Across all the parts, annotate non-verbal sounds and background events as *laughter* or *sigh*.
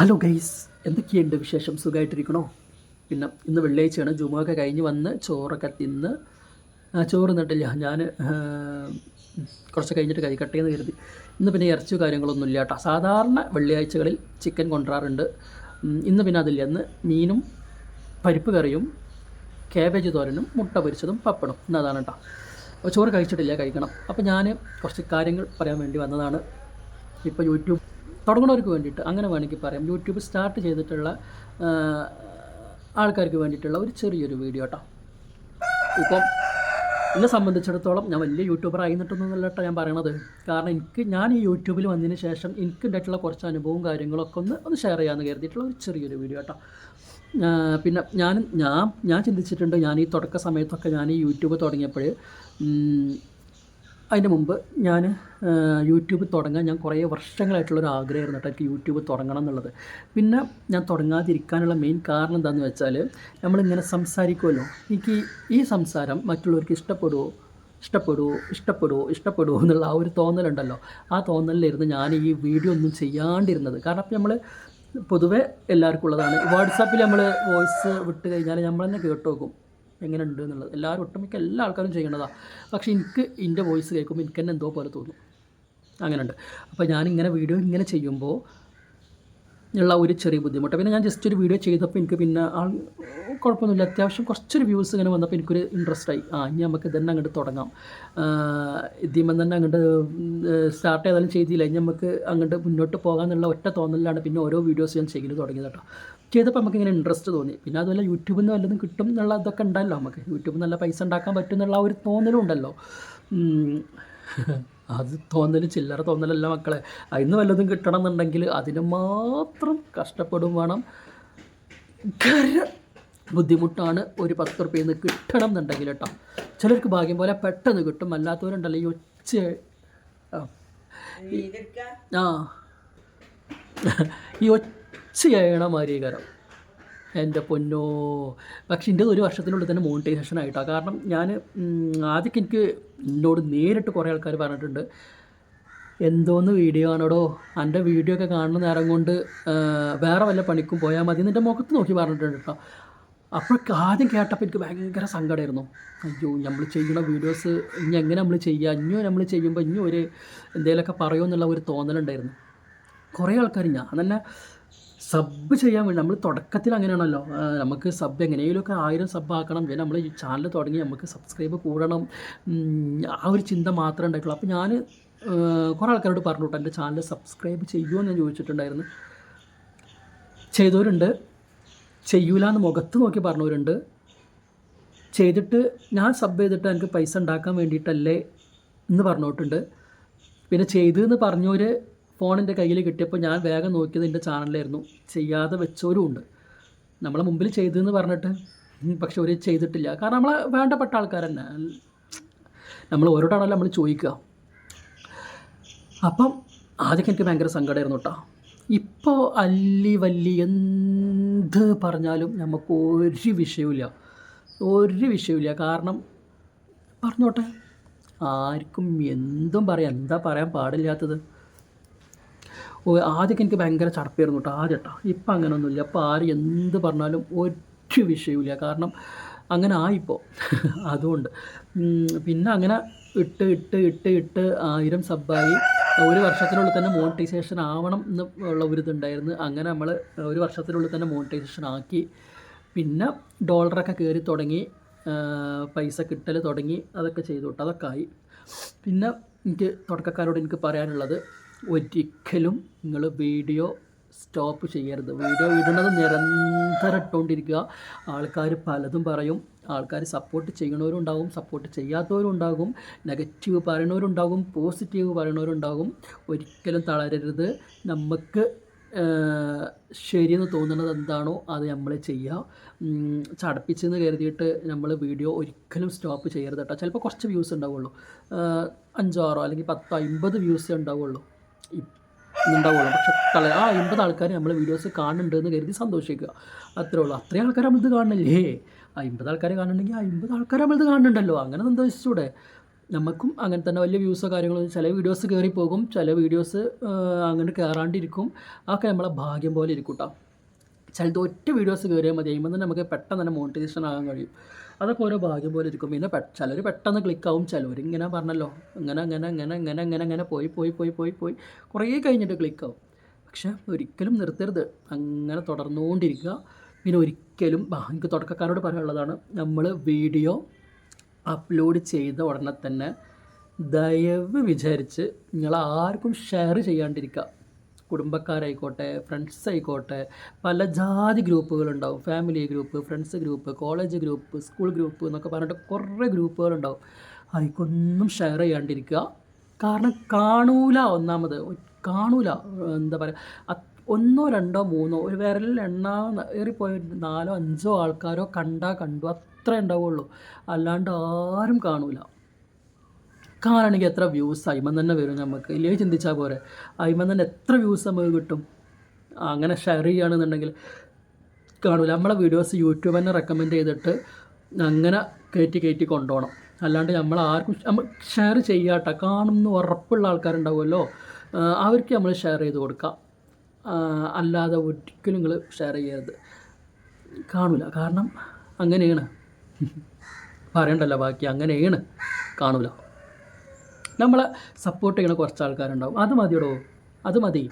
Hello guys എന്തൊക്കെയുണ്ട് വിശേഷം? സുഖമായിട്ടിരിക്കണോ പിന്നെ ഇന്ന് വെള്ളിയാഴ്ചയാണ്. ജുമൊക്കെ കഴിഞ്ഞ് വന്ന് ചോറൊക്കെ തിന്ന് ചോറ് നട്ടില്ല ഞാൻ കുറച്ച് കഴിഞ്ഞിട്ട് കഴിക്കട്ടെ എന്ന് കരുതി. ഇന്ന് പിന്നെ ഇറച്ചിയോ കാര്യങ്ങളൊന്നും ഇല്ല കേട്ടോ. സാധാരണ വെള്ളിയാഴ്ചകളിൽ ചിക്കൻ കൊണ്ടുവരാറുണ്ട്. ഇന്ന് പിന്നെ അതില്ല. ഇന്ന് മീനും പരിപ്പ് കറിയും കാബേജ് തോരനും മുട്ട പൊരിച്ചതും പപ്പടും. ഇന്ന് അതാണ് കേട്ടോ. അപ്പോൾ ചോറ് കഴിച്ചിട്ടില്ല കഴിക്കണം. അപ്പോൾ ഞാൻ കുറച്ച് കാര്യങ്ങൾ പറയാൻ വേണ്ടി വന്നതാണ്. ഇപ്പോൾ യൂട്യൂബ് തുടങ്ങുന്നവർക്ക് വേണ്ടിയിട്ട് അങ്ങനെ വേണമെങ്കിൽ പറയാം. യൂട്യൂബ് സ്റ്റാർട്ട് ചെയ്തിട്ടുള്ള ആൾക്കാർക്ക് വേണ്ടിയിട്ടുള്ള ഒരു ചെറിയൊരു വീഡിയോ കേട്ടോ ഇപ്പം എന്നെ സംബന്ധിച്ചിടത്തോളം ഞാൻ വലിയ യൂട്യൂബർ ആയിരുന്നിട്ടൊന്നുമല്ല കേട്ടോ ഞാൻ പറയണത്. കാരണം എനിക്ക് ഞാൻ ഈ യൂട്യൂബിൽ വന്നതിന് ശേഷം എനിക്ക് ഉണ്ടായിട്ടുള്ള കുറച്ച് അനുഭവവും കാര്യങ്ങളൊക്കെ ഒന്ന് ഒന്ന് ഷെയർ ചെയ്യാമെന്ന് കരുതിയിട്ടുള്ള ഒരു ചെറിയൊരു വീഡിയോ കേട്ടോ പിന്നെ ഞാൻ ഞാൻ ഞാൻ ചിന്തിച്ചിട്ടുണ്ട് ഞാൻ ഈ തുടക്ക സമയത്തൊക്കെ ഞാൻ ഈ യൂട്യൂബ് തുടങ്ങിയപ്പോൾ അതിന് മുമ്പ് ഞാൻ യൂട്യൂബ് തുടങ്ങാൻ ഞാൻ കുറേ വർഷങ്ങളായിട്ടുള്ളൊരു ആഗ്രഹമായിരുന്നു കേട്ടോ എനിക്ക് യൂട്യൂബ് തുടങ്ങണം എന്നുള്ളത്. പിന്നെ ഞാൻ തുടങ്ങാതിരിക്കാനുള്ള മെയിൻ കാരണം എന്താണെന്ന് വെച്ചാൽ നമ്മളിങ്ങനെ സംസാരിക്കുമല്ലോ. എനിക്ക് ഈ- സംസാരം മറ്റുള്ളവർക്ക് ഇഷ്ടപ്പെടുമോ ഇഷ്ടപ്പെടുമോ ഇഷ്ടപ്പെടുമോ ഇഷ്ടപ്പെടുമോ എന്നുള്ള ആ ഒരു തോന്നലുണ്ടല്ലോ. ആ തോന്നലിലിരുന്ന് ഞാൻ ഈ വീഡിയോ ഒന്നും ചെയ്യാണ്ടിരുന്നത്. കാരണം അപ്പം നമ്മൾ പൊതുവെ എല്ലാവർക്കും ഉള്ളതാണ്. വാട്സാപ്പിൽ നമ്മൾ വോയിസ് വിട്ട് കഴിഞ്ഞാൽ നമ്മൾ തന്നെ കേട്ട് നോക്കും എങ്ങനെ ഉണ്ട് എന്നുള്ളത് എല്ലാവരും ഒട്ടുമിക്ക എല്ലാ ആൾക്കാരും ചെയ്യേണ്ടതാണ് പക്ഷേ എനിക്ക് എന്റെ വോയിസ് കേൾക്കുമ്പോൾ എനിക്ക് തന്നെ എന്തോ പോലെ തോന്നും. അങ്ങനെയുണ്ട്. അപ്പോൾ ഞാനിങ്ങനെ വീഡിയോ ഇങ്ങനെ ചെയ്യുമ്പോൾ ഉള്ള ഒരു ചെറിയ ബുദ്ധിമുട്ട്. പിന്നെ ഞാൻ ജസ്റ്റ് ഒരു വീഡിയോ ചെയ്തപ്പോൾ എനിക്ക് പിന്നെ ആൾ കുഴപ്പമൊന്നുമില്ല. അത്യാവശ്യം കുറച്ചൊരു വ്യൂസ് ഇങ്ങനെ വന്നപ്പോൾ എനിക്കൊരു ഇൻട്രസ്റ്റ് ആയി. ആ ഇനി നമുക്ക് ഇതന്നെ അങ്ങോട്ട് തുടങ്ങാം. ഇതിമ്മം തന്നെ അങ്ങോട്ട് സ്റ്റാർട്ട് ചെയ്താലും ചെയ്തില്ല. ഇനി നമുക്ക് അങ്ങോട്ട് മുന്നോട്ട് പോകാമെന്നുള്ള ഒറ്റ തോന്നലിലാണ് പിന്നെ ഓരോ വീഡിയോസ് ഞാൻ ചെയ്ത് തുടങ്ങിയത് കേട്ടോ. ചെയ്തപ്പോൾ നമുക്ക് ഇങ്ങനെ ഇൻട്രസ്റ്റ് തോന്നി. പിന്നെ അതുപോലെ യൂട്യൂബിൽ നിന്ന് വല്ലതും കിട്ടും എന്നുള്ള ഇതൊക്കെ ഉണ്ടല്ലോ നമുക്ക്. യൂട്യൂബിൽ നല്ല പൈസ ഉണ്ടാക്കാൻ പറ്റും എന്നുള്ള ഒരു തോന്നലും ഉണ്ടല്ലോ. *laughs* അത് തോന്നൽ ചില്ലറ തോന്നലല്ല മക്കളെ. അതിന് വല്ലതും കിട്ടണം എന്നുണ്ടെങ്കിൽ അതിന് മാത്രം കഷ്ടപ്പെടും വേണം. ബുദ്ധിമുട്ടാണ് ഒരു പത്ത് റുപ്യയിൽ നിന്ന് കിട്ടണം എന്നുണ്ടെങ്കിൽ കേട്ടോ. ചിലർക്ക് ഭാഗ്യം പോലെ പെട്ടെന്ന് കിട്ടും. അല്ലാത്തവരുണ്ടല്ലോ ഈ ഒച്ച. ആ. ഈ *laughs* ഈ ഒച്ചയാണ് മാരീകരം എന്റെ പൊന്നോ. പക്ഷേ എന്റെ ഒരു വർഷത്തിനുള്ളിൽ തന്നെ മോണിറ്റൈസേഷൻ ആയിട്ടാണ് കാരണം ഞാൻ ആദ്യമൊക്കെ എനിക്ക് എന്നോട് നേരിട്ട് കുറേ ആൾക്കാർ പറഞ്ഞിട്ടുണ്ട്. എന്തോന്ന് വീഡിയോ ആണോടോ? എന്റെ വീഡിയോ ഒക്കെ കാണുന്ന നേരം കൊണ്ട് വേറെ വല്ല പണിക്കും പോയാൽ മതി എന്റെ മുഖത്ത് നോക്കി പറഞ്ഞിട്ടുണ്ട് കേട്ടോ അപ്പോഴൊക്കെ ആദ്യം കേട്ടപ്പോൾ എനിക്ക് ഭയങ്കര സങ്കടമായിരുന്നു അയ്യോ നമ്മൾ ചെയ്യുന്ന വീഡിയോസ് ഇനി എങ്ങനെ നമ്മൾ ചെയ്യുക ഇനിയോ നമ്മൾ ചെയ്യുമ്പോൾ ഇനി ഒരു എന്തെങ്കിലുമൊക്കെ പറയുമോ എന്നുള്ള ഒരു തോന്നലുണ്ടായിരുന്നു. കുറേ ആൾക്കാർ ഞാൻ തന്നെ സബ് ചെയ്യാൻ വേണ്ടി നമ്മൾ തുടക്കത്തിൽ അങ്ങനെയാണല്ലോ. നമുക്ക് സബ് എങ്ങനെയെങ്കിലുമൊക്കെ ആയിരം സബ് ആക്കണം. നമ്മൾ ഈ ചാനൽ തുടങ്ങി നമുക്ക് സബ്സ്ക്രൈബ് കൂടണം. ആ ഒരു ചിന്ത മാത്രമേ ഉണ്ടായിട്ടുള്ളൂ. അപ്പോൾ ഞാൻ കുറേ ആൾക്കാരോട് പറഞ്ഞു കേട്ടോ എന്റെ ചാനൽ സബ്സ്ക്രൈബ് ചെയ്യുമോ എന്ന് ഞാൻ ചോദിച്ചിട്ടുണ്ടായിരുന്നു. ചെയ്തവരുണ്ട്. ചെയ്യൂല എന്ന് മുഖത്ത് നോക്കി പറഞ്ഞവരുണ്ട്. ചെയ്തിട്ട് ഞാൻ സബ് ചെയ്തിട്ട് എനിക്ക് പൈസ ഉണ്ടാക്കാൻ വേണ്ടിയിട്ടല്ലേ എന്ന് പറഞ്ഞിട്ടുണ്ട്. പിന്നെ ചെയ്തു എന്ന് പറഞ്ഞവർ ഫോൺ എന്റെ കയ്യിൽ കിട്ടിയപ്പോൾ ഞാൻ വേഗം നോക്കിയത് എന്റെ ചാനലിലായിരുന്നു. ചെയ്യാതെ വെച്ചവരും ഉണ്ട്. നമ്മളെ മുമ്പിൽ ചെയ്തു എന്ന് പറഞ്ഞിട്ട് പക്ഷെ ഒരു ചെയ്തിട്ടില്ല. കാരണം നമ്മളെ വേണ്ടപ്പെട്ട ആൾക്കാർ തന്നെ. നമ്മൾ ഓരോടാണല്ലോ നമ്മൾ ചോദിക്കുക. അപ്പം ആദ്യമൊക്കെ എനിക്ക് ഭയങ്കര സങ്കടമായിരുന്നു കേട്ടോ ഇപ്പോൾ അല്ലി വല്ലി എന്ത് പറഞ്ഞാലും നമുക്ക് ഒരു വിഷയമില്ല ഒരു വിഷയമില്ല കാരണം പറഞ്ഞോട്ടെ. ആർക്കും എന്തും പറയാം. എന്താ പറയാൻ പാടില്ലാത്തത്? ആദ്യമൊക്കെ എനിക്ക് ഭയങ്കര ചടപ്പായിരുന്നു കേട്ടോ ആദ്യം കേട്ടോ ഇപ്പം അങ്ങനെയൊന്നുമില്ല അപ്പോൾ ആര് എന്ത് പറഞ്ഞാലും ഒരു വിഷയമില്ല കാരണം അങ്ങനെ ആയിപ്പോൾ അതുകൊണ്ട് പിന്നെ അങ്ങനെ ഇട്ട് ഇട്ട് ഇട്ട് ഇട്ട് ആയിരം സബ്ബായി. ഒരു വർഷത്തിനുള്ളിൽ തന്നെ മോണിറ്റൈസേഷൻ ആവണം എന്ന് ഉള്ള ഒരു ഇതുണ്ടായിരുന്നു. അങ്ങനെ നമ്മൾ ഒരു വർഷത്തിനുള്ളിൽ തന്നെ മോണിറ്റൈസേഷൻ ആക്കി. പിന്നെ ഡോളറൊക്കെ കയറി തുടങ്ങി പൈസ കിട്ടൽ തുടങ്ങി അതൊക്കെ ചെയ്തു അതൊക്കെ ആയി. പിന്നെ എനിക്ക് തുടക്കക്കാരോട് എനിക്ക് പറയാനുള്ളത് ഒരിക്കലും നിങ്ങൾ വീഡിയോ സ്റ്റോപ്പ് ചെയ്യരുത്. വീഡിയോ ഇടുന്നത് നിരന്തരം ഇട്ടുകൊണ്ടിരിക്കുക. ആൾക്കാർ പലതും പറയും. ആൾക്കാർ സപ്പോർട്ട് ചെയ്യണവരും ഉണ്ടാകും സപ്പോർട്ട് ചെയ്യാത്തവരും ഉണ്ടാകും നെഗറ്റീവ് പറയണവരുണ്ടാകും പോസിറ്റീവ് പറയണവരുണ്ടാകും. ഒരിക്കലും തളരരുത്. നമുക്ക് ശരിയെന്ന് തോന്നുന്നത് എന്താണോ അത് നമ്മൾ ചെയ്യുക ചടപ്പിച്ചെന്ന് കരുതിയിട്ട് നമ്മൾ വീഡിയോ ഒരിക്കലും സ്റ്റോപ്പ് ചെയ്യരുത് കേട്ടോ. ചിലപ്പോൾ കുറച്ച് വ്യൂസ് ഉണ്ടാവുള്ളൂ. അഞ്ചോ ആറോ അല്ലെങ്കിൽ പത്തോ അമ്പത് വ്യൂസ് ഉണ്ടാവുള്ളൂ. ഉണ്ടാവുള്ളൂ പക്ഷെ കള ആ എൺപത് ആൾക്കാർ നമ്മളെ വീഡിയോസ് കാണുന്നുണ്ട് എന്ന് കരുതി സന്തോഷിക്കുക അത്രേ ഉള്ളൂ അത്രയും ആൾക്കാർ നമ്മളിത് കാണണില്ലേ അമ്പത് ആൾക്കാർ കാണുന്നുണ്ടെങ്കിൽ ആ അമ്പത് ആൾക്കാർ നമ്മളിത് കാണുന്നുണ്ടല്ലോ അങ്ങനെ സന്തോഷിച്ചൂടെ നമുക്കും അങ്ങനെ തന്നെ വലിയ വ്യൂസോ കാര്യങ്ങളോ ചില വീഡിയോസ് കയറി പോകും ചില വീഡിയോസ് അങ്ങനെ കയറാണ്ടിരിക്കും അതൊക്കെ നമ്മളെ ഭാഗ്യം പോലെ ഇരിക്കും കേട്ടോ ചിലത് ഒറ്റ വീഡിയോസ് കയറിയാൽ മതി കഴിയുമ്പോൾ തന്നെ നമുക്ക് പെട്ടെന്ന് തന്നെ മോണിറ്റൈസേഷൻ ആകാൻ കഴിയും അതൊക്കെ ഓരോ ഭാഗ്യം പോലെ ഇരിക്കും. പിന്നെ ചിലർ പെട്ടെന്ന് ക്ലിക്കാവും ചിലവർ ഇങ്ങനെ പറഞ്ഞല്ലോ. ഇങ്ങനെ അങ്ങനെ അങ്ങനെ അങ്ങനെ അങ്ങനെ അങ്ങനെ പോയി പോയി പോയി പോയി പോയി. കുറേ കഴിഞ്ഞിട്ട് ക്ലിക്കാവും പക്ഷെ ഒരിക്കലും നിർത്തരുത്. അങ്ങനെ തുടർന്നുകൊണ്ടിരിക്കുക. പിന്നെ ഒരിക്കലും എനിക്ക് തുടക്കക്കാരോട് പറയാനുള്ളതാണ്. നമ്മൾ വീഡിയോ അപ്ലോഡ് ചെയ്ത ഉടനെ തന്നെ ദയവ് വിചാരിച്ച് നിങ്ങൾ ആർക്കും ഷെയർ ചെയ്യാണ്ടിരിക്കുക. കുടുംബക്കാരായിക്കോട്ടെ ഫ്രണ്ട്സ് ആയിക്കോട്ടെ പല ജാതി ഗ്രൂപ്പുകളുണ്ടാവും. Family group friends group college group school group എന്നൊക്കെ പറഞ്ഞിട്ട് കുറേ ഗ്രൂപ്പുകളുണ്ടാവും. അതിക്കൊന്നും ഷെയർ ചെയ്യാണ്ടിരിക്കുക. കാരണം കാണൂല ഒന്നാമത്. കാണൂല എന്താ പറയുക ഒന്നോ രണ്ടോ മൂന്നോ ഒരു വിരലിൽ എണ്ണാ ഏറിപ്പോയ നാലോ അഞ്ചോ ആൾക്കാരോ കണ്ടാൽ കണ്ടു അത്രേ ഉണ്ടാവുള്ളൂ. അല്ലാണ്ട് ആരും കാണൂല. കാണണമെങ്കിൽ എത്ര വ്യൂസ് അയിമൻ തന്നെ വരും നമുക്ക്. ഇല്ലേ ചിന്തിച്ചാൽ പോരെ. അയിമൻ തന്നെ എത്ര വ്യൂസ് നമുക്ക് കിട്ടും. അങ്ങനെ ഷെയർ ചെയ്യുകയാണെന്നുണ്ടെങ്കിൽ കാണൂല. നമ്മളെ വീഡിയോസ് യൂട്യൂബ് തന്നെ റെക്കമെൻഡ് ചെയ്തിട്ട് അങ്ങനെ കയറ്റി കയറ്റി കൊണ്ടുപോകണം. അല്ലാണ്ട് നമ്മൾ ആർക്കും നമ്മൾ ഷെയർ ചെയ്യാട്ടെ. കാണുന്നു ഉറപ്പുള്ള ആൾക്കാരുണ്ടാവുമല്ലോ. അവർക്ക് നമ്മൾ ഷെയർ ചെയ്ത് കൊടുക്കാം അല്ലാതെ ഒരിക്കലും നിങ്ങൾ ഷെയർ ചെയ്യരുത്. കാണൂല. കാരണം അങ്ങനെയാണ്. *laughs* പറയണ്ടല്ലോ ബാക്കി. അങ്ങനെയാണ്. കാണൂല. നമ്മളെ സപ്പോർട്ട് ചെയ്യണ കുറച്ച് ആൾക്കാരുണ്ടാവും അത് മതിയടോ. അത് മതി.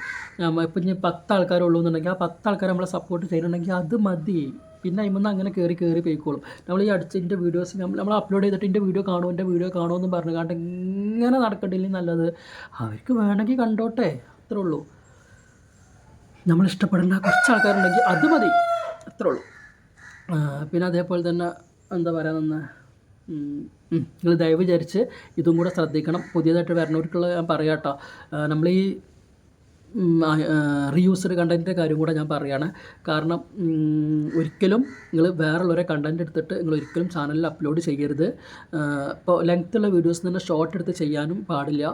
ഇപ്പം ഇനി പത്ത് ആൾക്കാരുള്ളൂ എന്നുണ്ടെങ്കിൽ ആ പത്ത് ആൾക്കാർ നമ്മളെ സപ്പോർട്ട് ചെയ്യുന്നുണ്ടെങ്കിൽ അത് മതി. പിന്നെ അതിൽ അങ്ങനെ കയറി കയറി പോയിക്കോളും. നമ്മൾ ഈ അടുത്ത് എന്റെ വീഡിയോസ് നമ്മൾ നമ്മൾ അപ്ലോഡ് ചെയ്തിട്ട് എന്റെ വീഡിയോ കാണുമോ എന്റെ വീഡിയോ കാണുമോ എന്ന് പറഞ്ഞു കാരണം ഇങ്ങനെ നടക്കണ്ടില്ലെങ്കിൽ നല്ലത്. അവർക്ക് വേണമെങ്കിൽ കണ്ടോട്ടെ. അത്രേ ഉള്ളൂ. നമ്മൾ ഇഷ്ടപ്പെടുന്ന കുറച്ച് ആൾക്കാരുണ്ടെങ്കിൽ അത് മതി. അത്രേ ഉള്ളൂ. പിന്നെ അതേപോലെ തന്നെ എന്താ പറയുക നിങ്ങൾ ദയവ് വിചാരിച്ച് ഇതും കൂടെ ശ്രദ്ധിക്കണം. പുതിയതായിട്ട് വരണവർക്കുള്ള ഞാൻ പറയാം കേട്ടോ. നമ്മൾ ഈ റീയൂസ്ഡ് കണ്ടന്റിന്റെ കാര്യം കൂടെ ഞാൻ പറയുകയാണ് കാരണം ഒരിക്കലും നിങ്ങൾ വേറുള്ളവരെ കണ്ടന്റ് എടുത്തിട്ട് നിങ്ങൾ ഒരിക്കലും ചാനലിൽ അപ്ലോഡ് ചെയ്യരുത്. ഇപ്പോൾ ലെങ്ത്തുള്ള വീഡിയോസ് തന്നെ ഷോർട്ട് എടുത്ത് ചെയ്യാനും പാടില്ല.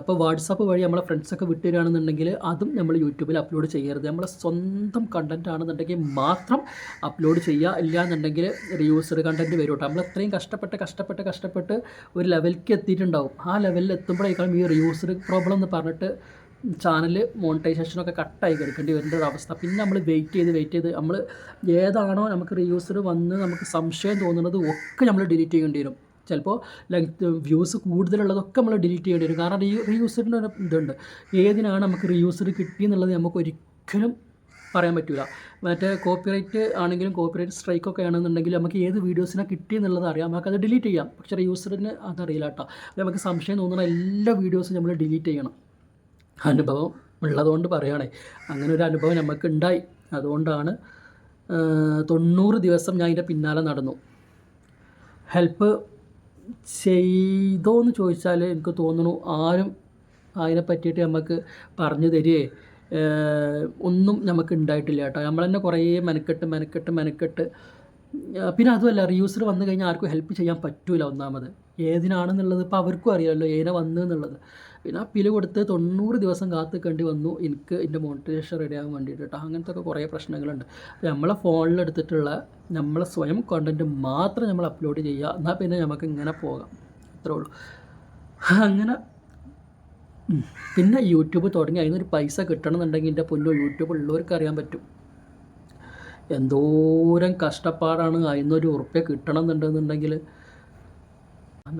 ഇപ്പോൾ വാട്സാപ്പ് വഴി നമ്മളെ ഫ്രണ്ട്സൊക്കെ വിട്ടുതരികയാണെന്നുണ്ടെങ്കിൽ അതും നമ്മൾ യൂട്യൂബിൽ അപ്ലോഡ് ചെയ്യരുത്. നമ്മളെ സ്വന്തം കണ്ടന്റ് ആണെന്നുണ്ടെങ്കിൽ മാത്രം അപ്ലോഡ് ചെയ്യുക. ഇല്ല എന്നുണ്ടെങ്കിൽ റീയൂസ്ഡ് കണ്ടന്റ് വരും കേട്ടോ. നമ്മൾ അത്രയും കഷ്ടപ്പെട്ട് കഷ്ടപ്പെട്ട് കഷ്ടപ്പെട്ട് ഒരു ലെവലിലേക്ക് എത്തിയിട്ടുണ്ടാവും. ആ ലെവലിൽ എത്തുമ്പോഴേക്കാളും ഈ റീയൂസ്ഡ് പ്രോബ്ലം എന്ന് പറഞ്ഞിട്ട് ചാനൽ മോണിറ്റൈസേഷനൊക്കെ കട്ടായി കിടക്കേണ്ടി വരുന്ന ഒരു അവസ്ഥ. പിന്നെ നമ്മൾ വെയിറ്റ് ചെയ്ത് വെയിറ്റ് ചെയ്ത് നമ്മൾ ഏതാണോ നമുക്ക് റീയൂസർ വന്ന് നമുക്ക് സംശയം തോന്നുന്നത് ഒക്കെ നമ്മൾ ഡിലീറ്റ് ചെയ്യേണ്ടി വരും. ചിലപ്പോൾ ലെങ്ത് വ്യൂസ് കൂടുതലുള്ളതൊക്കെ നമ്മൾ ഡിലീറ്റ് ചെയ്യേണ്ടി വരും. കാരണം റീ റീയൂസറിന്റെ ഒരു ഇതുണ്ട്. ഏതിനാണ് നമുക്ക് റീയൂസർ കിട്ടിയെന്നുള്ളത് നമുക്ക് ഒരിക്കലും പറയാൻ പറ്റില്ല മറ്റേ കോപ്പിറൈറ്റ് ആണെങ്കിലും കോപ്പിറൈറ്റ് സ്ട്രൈക്ക് ഒക്കെ ആണെന്നുണ്ടെങ്കിൽ നമുക്ക് ഏത് വീഡിയോസിനാണ് കിട്ടിയെന്നുള്ളത് അറിയാം. നമുക്ക് അത് ഡിലീറ്റ് ചെയ്യാം. പക്ഷേ റീയൂസറിന് അതറിയില്ല കേട്ടോ. നമുക്ക് സംശയം തോന്നുന്ന എല്ലാ വീഡിയോസും നമ്മൾ ഡിലീറ്റ് ചെയ്യണം. അനുഭവം ഉള്ളതുകൊണ്ട് പറയുകയാണേ അങ്ങനെ ഒരു അനുഭവം നമുക്ക് ഉണ്ടായി അതുകൊണ്ടാണ് തൊണ്ണൂറ് ദിവസം ഞാൻ അതിന്റെ പിന്നാലെ നടന്നു. ഹെൽപ്പ് ചെയ്തോ എന്ന് ചോദിച്ചാൽ എനിക്ക് തോന്നുന്നു ആരും അതിനെ പറ്റിയിട്ട് നമുക്ക് പറഞ്ഞു തരികയെ ഒന്നും നമുക്ക് ഉണ്ടായിട്ടില്ല കേട്ടോ. നമ്മൾ തന്നെ കുറേ മെനക്കെട്ട് മെനക്കെട്ട് മെനക്കെട്ട്. പിന്നെ അതുമല്ല റിയൂസർ വന്നു കഴിഞ്ഞാൽ ആർക്കും ഹെൽപ്പ് ചെയ്യാൻ പറ്റൂല ഒന്നാമത്. ഏതിനാണെന്നുള്ളത് ഇപ്പോൾ അവർക്കും അറിയാമല്ലോ ഏതിനെ വന്നു എന്നുള്ളത് പിന്നെ പില കൊടുത്ത് തൊണ്ണൂറ് ദിവസം കാത്തിക്കേണ്ടി വന്നു. എനിക്ക് എന്റെ മോണിറ്റൈസേഷൻ റെഡി ആകാൻ വേണ്ടിയിട്ട് കേട്ടോ അങ്ങനത്തെ ഒക്കെ കുറേ പ്രശ്നങ്ങളുണ്ട്. അപ്പോൾ നമ്മളെ ഫോണിലെടുത്തിട്ടുള്ള നമ്മളെ സ്വയം കോണ്ടന്റ് മാത്രം നമ്മൾ അപ്ലോഡ് ചെയ്യുക. എന്നാൽ പിന്നെ നമുക്ക് ഇങ്ങനെ പോകാം. അത്രേ ഉള്ളൂ. അങ്ങനെ പിന്നെ യൂട്യൂബ് തുടങ്ങി. അതിനൊരു പൈസ കിട്ടണമെന്നുണ്ടെങ്കിൽ എന്റെ പൊന്നു യൂട്യൂബ് ഉള്ളവർക്ക് അറിയാൻ പറ്റും. എന്തോരം കഷ്ടപ്പാടാണ്. അതിനൊരു കിട്ടണം എന്നുണ്ടെന്നുണ്ടെങ്കിൽ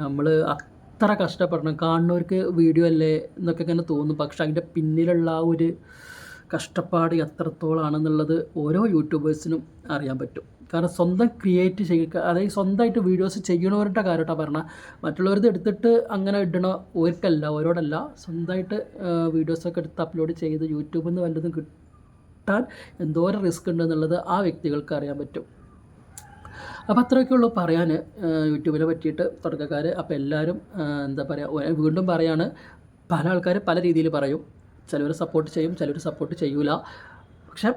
നമ്മൾ അത്ര കഷ്ടപ്പെടണം. കാണുന്നവർക്ക് വീഡിയോ അല്ലേ എന്നൊക്കെ ഇങ്ങനെ തോന്നും. പക്ഷെ അതിന്റെ പിന്നിലുള്ള ആ ഒരു കഷ്ടപ്പാട് എത്രത്തോളാണെന്നുള്ളത് ഓരോ യൂട്യൂബേഴ്സിനും അറിയാൻ പറ്റും. കാരണം സ്വന്തം ക്രിയേറ്റ് ചെയ്യുക അതായത് സ്വന്തമായിട്ട് വീഡിയോസ് ചെയ്യണവരുടെ കാര്യമായിട്ടാണ് പറഞ്ഞാൽ മറ്റുള്ളവരത് എടുത്തിട്ട് അങ്ങനെ ഇടണ ഓർക്കല്ല ഓരോടല്ല. സ്വന്തമായിട്ട് വീഡിയോസൊക്കെ എടുത്ത് അപ്ലോഡ് ചെയ്ത് യൂട്യൂബിൽ നിന്ന് വല്ലതും കിട്ടാൻ എന്തോരം റിസ്ക് ഉണ്ടെന്നുള്ളത് ആ വ്യക്തികൾക്ക് അറിയാൻ പറ്റും. അപ്പോൾ അത്രയൊക്കെ ഉള്ളൂ പറയാൻ യൂട്യൂബിനെ പറ്റിയിട്ട് തുടക്കക്കാർ അപ്പോൾ എല്ലാവരും എന്താ പറയുക വീണ്ടും പറയാണ് പല ആൾക്കാർ പല രീതിയിൽ പറയും. ചിലവർ സപ്പോർട്ട് ചെയ്യും ചിലവർ സപ്പോർട്ട് ചെയ്യൂല. പക്ഷെ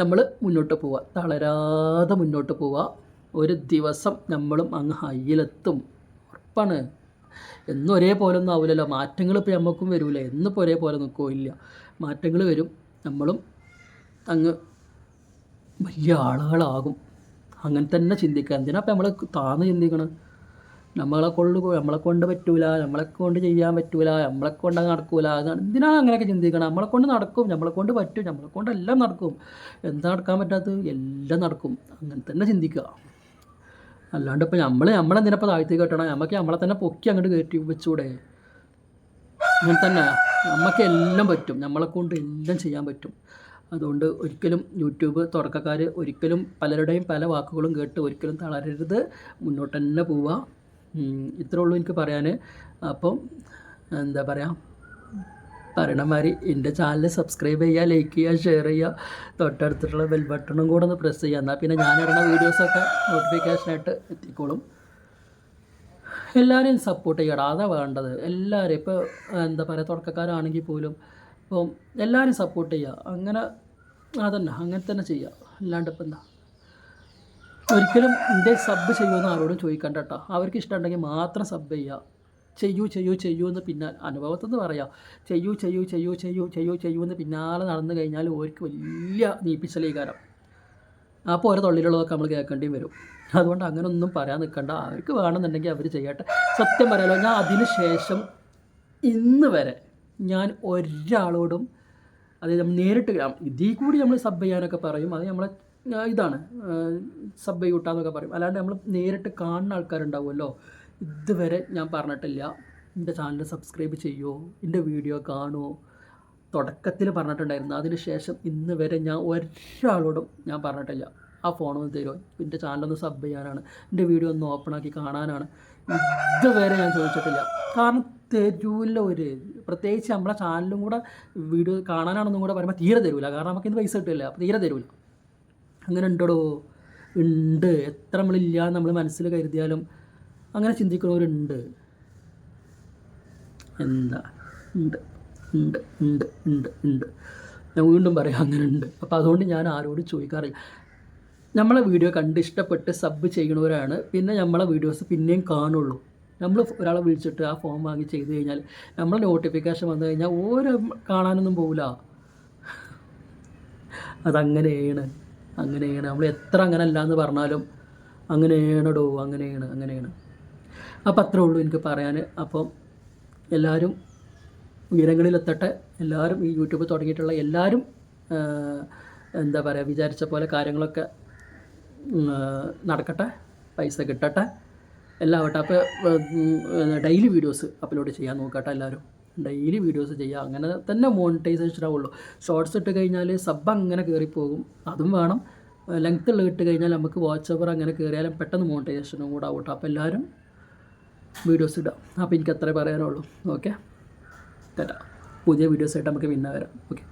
നമ്മൾ മുന്നോട്ട് പോവുക തളരാതെ മുന്നോട്ട് പോവുക ഒരു ദിവസം നമ്മളും അങ്ങ് ഹൈയിലെത്തും. ഉറപ്പാണ്. എന്നും ഒരേപോലെ ഒന്നും ആവില്ലല്ലോ മാറ്റങ്ങൾ ഇപ്പോൾ നമുക്കും വരില്ല എന്നിപ്പോൾ ഒരേപോലെ നിൽക്കുമോ ഇല്ല. മാറ്റങ്ങൾ വരും. നമ്മളും അങ്ങ് വലിയ ആളുകളാകും. അങ്ങനെ തന്നെ ചിന്തിക്കുക. എന്തിനാ അപ്പം നമ്മൾ താന്ന് ചിന്തിക്കണം? നമ്മളെ കൊണ്ട് നമ്മളെ കൊണ്ട് പറ്റൂല നമ്മളെ കൊണ്ട് ചെയ്യാൻ പറ്റൂല നമ്മളെ കൊണ്ട് നടക്കൂല. അതാണ് എന്തിനാണ് അങ്ങനെയൊക്കെ ചിന്തിക്കണം? നമ്മളെ കൊണ്ട് നടക്കും നമ്മളെ കൊണ്ട് പറ്റും നമ്മളെ കൊണ്ട് എല്ലാം നടക്കും. എന്താ നടക്കാൻ പറ്റാത്തത്? എല്ലാം നടക്കും. അങ്ങനെ തന്നെ ചിന്തിക്കുക. അല്ലാണ്ട് ഇപ്പം നമ്മൾ നമ്മളെന്തിനപ്പോൾ താഴ്ത്തി കെട്ടണം? നമുക്ക് നമ്മളെ തന്നെ പൊക്കി അങ്ങോട്ട് കയറ്റി വെച്ചൂടെ? അങ്ങനെ തന്നെ നമുക്ക് എല്ലാം പറ്റും. നമ്മളെ കൊണ്ട് എല്ലാം ചെയ്യാൻ പറ്റും. അതുകൊണ്ട് ഒരിക്കലും യൂട്യൂബ് തുടക്കക്കാർ ഒരിക്കലും പലരുടെയും പല വാക്കുകളും കേട്ട് ഒരിക്കലും തളരരുത്. മുന്നോട്ട് തന്നെ പോവുക ഇത്രേ ഉള്ളൂ എനിക്ക് പറയാൻ അപ്പം എന്താ പറയുക പറയണ മാതിരി എന്റെ ചാനൽ സബ്സ്ക്രൈബ് ചെയ്യുക ലൈക്ക് ചെയ്യുക ഷെയർ ചെയ്യുക. തൊട്ടടുത്തിട്ടുള്ള ബെൽ ബട്ടണും കൂടെ ഒന്ന് പ്രസ് ചെയ്യുക. എന്നാൽ പിന്നെ ഞാനിടുന്ന വീഡിയോസൊക്കെ നോട്ടിഫിക്കേഷനായിട്ട് എത്തിക്കോളും. എല്ലാവരെയും സപ്പോർട്ട് ചെയ്യണം. അതാണ് വേണ്ടത്. എല്ലാവരും ഇപ്പോൾ എന്താ പറയുക തുടക്കക്കാരാണെങ്കിൽ പോലും ഇപ്പം എല്ലാവരും സപ്പോർട്ട് ചെയ്യുക അങ്ങനെ അതന്നെ അങ്ങനെ തന്നെ ചെയ്യുക അല്ലാണ്ട് ഇപ്പം എന്താ? ഒരിക്കലും എന്റെ സബ് ചെയ്യുമെന്ന് ആരോടും ചോദിക്കണ്ട കേട്ടോ അവർക്ക് ഇഷ്ടമുണ്ടെങ്കിൽ മാത്രം സബ് ചെയ്യുക ചെയ്യൂ ചെയ്യൂ ചെയ്യൂ എന്ന് പിന്നെ അനുഭവത്തിൽ നിന്ന് പറയാം. ചെയ്യൂ ചെയ്യൂ ചെയ്യൂ ചെയ്യൂ ചെയ്യൂ ചെയ്യൂ എന്ന് പിന്നാലെ നടന്നു കഴിഞ്ഞാൽ ഓർക്ക് വലിയ നീപ്പിച്ചലീകാരം അപ്പോൾ ഓരോ തൊള്ളിലുള്ളതൊക്കെ നമ്മൾ കേൾക്കേണ്ടിയും വരും. അതുകൊണ്ട് അങ്ങനെ ഒന്നും പറയാൻ നിൽക്കണ്ട. അവർക്ക് വേണമെന്നുണ്ടെങ്കിൽ അവർ ചെയ്യട്ടെ. സത്യം പറയാലോ ഞാൻ അതിന് ശേഷം ഇന്ന് വരെ ഞാൻ ഒരാളോടും അതായത് നമ്മൾ നേരിട്ട് ഇതിൽ കൂടി നമ്മൾ സബ് ചെയ്യാനൊക്കെ പറയും. അത് നമ്മളെ ഇതാണ് സബ് ചെയ്യൂട്ടാന്നൊക്കെ പറയും. അല്ലാണ്ട് നമ്മൾ നേരിട്ട് കാണുന്ന ആൾക്കാരുണ്ടാവുമല്ലോ. ഇതുവരെ ഞാൻ പറഞ്ഞിട്ടില്ല. എന്റെ ചാനൽ സബ്സ്ക്രൈബ് ചെയ്യുമോ എന്റെ വീഡിയോ കാണുമോ? തുടക്കത്തിൽ പറഞ്ഞിട്ടുണ്ടായിരുന്നു. അതിന് ശേഷം ഇന്ന് വരെ ഞാൻ ഒരാളോടും ഞാൻ പറഞ്ഞിട്ടില്ല. ആ ഫോണൊന്ന് തരുമോ? എന്റെ ചാനലൊന്ന് സബ് ചെയ്യാനാണ്. എന്റെ വീഡിയോ ഒന്ന് ഓപ്പണാക്കി കാണാനാണ്. ഇതുവരെ ഞാൻ ചോദിച്ചിട്ടില്ല. കാരണം തരൂല ഒരു പ്രത്യേകിച്ച് നമ്മളെ ചാനലും കൂടെ വീഡിയോ കാണാനാണെന്നും കൂടെ പറയുമ്പോൾ തീരെ തരൂല. കാരണം നമുക്ക് ഇന്ന് പൈസ കിട്ടില്ല അപ്പോൾ തീരെ തരൂല. അങ്ങനെ ഉണ്ടോ ഉണ്ട്. എത്ര നമ്മളില്ല നമ്മൾ മനസ്സിൽ കരുതിയാലും അങ്ങനെ ചിന്തിക്കുന്നവരുണ്ട്. എന്താ? ഉണ്ട്. ഉണ്ട്. ഉണ്ട്. ഉണ്ട്. ഉണ്ട്. ഞാൻ വീണ്ടും പറയാം അങ്ങനെ ഉണ്ട്. അപ്പോൾ അതുകൊണ്ട് ഞാൻ ആരോടും ചോദിക്കാറില്ല. നമ്മളെ വീഡിയോ കണ്ട് ഇഷ്ടപ്പെട്ട് സബ് ചെയ്യണവരാണ്. പിന്നെ നമ്മളെ വീഡിയോസ് പിന്നെയും കാണുള്ളൂ. നമ്മൾ ഒരാളെ വിളിച്ചിട്ട് ആ ഫോം വാങ്ങി ചെയ്ത് കഴിഞ്ഞാൽ നമ്മളെ നോട്ടിഫിക്കേഷൻ വന്നു കഴിഞ്ഞാൽ ഓരോ കാണാനൊന്നും പോകില്ല അതങ്ങനെയാണ് അങ്ങനെയാണ്. നമ്മൾ എത്ര അങ്ങനെ അല്ല എന്ന് പറഞ്ഞാലും അങ്ങനെയാണടോ അങ്ങനെയാണ് അങ്ങനെയാണ്. അപ്പം അത്രേ ഉള്ളൂ എനിക്ക് പറയാൻ അപ്പം എല്ലാവരും ഉയരങ്ങളിലെത്തട്ടെ. എല്ലാവരും ഈ യൂട്യൂബ് തുടങ്ങിയിട്ടുള്ള എല്ലാവരും എന്താ പറയുക വിചാരിച്ച പോലെ കാര്യങ്ങളൊക്കെ നടക്കട്ടെ. പൈസ കിട്ടട്ടെ. എല്ലാം ആവട്ടെ അപ്പോൾ ഡെയിലി വീഡിയോസ് അപ്ലോഡ് ചെയ്യാൻ നോക്കട്ടെ എല്ലാവരും. ഡെയിലി വീഡിയോസ് ചെയ്യുക അങ്ങനെ തന്നെ മോണിറ്റൈസേഷൻ ആവുള്ളൂ. ഷോർട്സ് ഇട്ട് കഴിഞ്ഞാൽ സബ് അങ്ങനെ കയറിപ്പോകും അതും വേണം. ലെങ്ത് ഉള്ള ഇട്ട് കഴിഞ്ഞാൽ നമുക്ക് വാച്ച് ഓവർ അങ്ങനെ കയറിയാലും പെട്ടെന്ന് മോണിറ്റൈസേഷനും കൂടെ ആവട്ടെ അപ്പോൾ എല്ലാവരും വീഡിയോസ് ഇടാം. അപ്പോൾ എനിക്ക് അത്രേ പറയാനുള്ളൂ. ഓക്കെ തരാം പുതിയ വീഡിയോസ് ആയിട്ട് നമുക്ക് പിന്നെ വരാം. ഓക്കെ